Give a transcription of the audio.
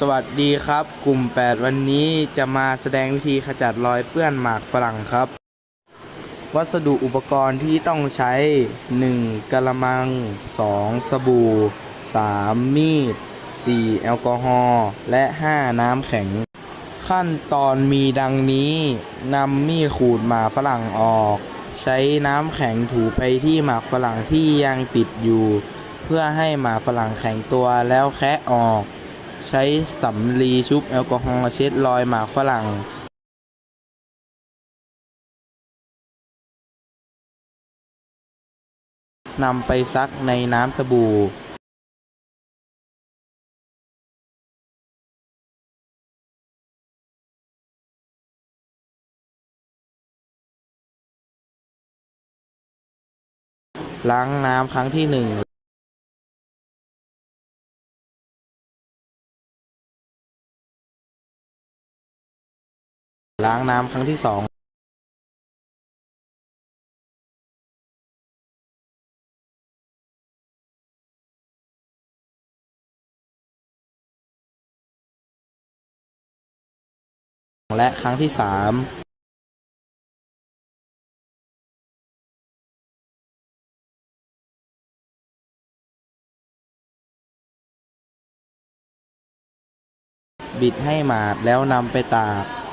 สวัสดีครับ กลุ่ม 8 วันนี้จะมาแสดงวิธีขจัดรอยเปื้อนหมากฝรั่งครับ วัสดุอุปกรณ์ที่ต้องใช้ 1. กระมัง 2. สบู่ 3. มีด 4. แอลกอฮอล์และ 5. น้ำแข็ง ขั้นตอนมีดังนี้นำมีดขูดหมากฝรั่งออก ใช้น้ำแข็งถูไปที่หมากฝรั่งที่ยังติดอยู่ เพื่อให้หมากฝรั่งแข็งตัวแล้วแคะออก ใช้สำลีชุบแอลกอฮอล์เช็ดรอยหมากฝรั่งนำไปซักในน้ำสบู่ ล้างน้ำครั้งที่หนึ่ง ล้างน้ำครั้งที่สองและครั้งที่สามบิดให้หมาดแล้วนำไปตาก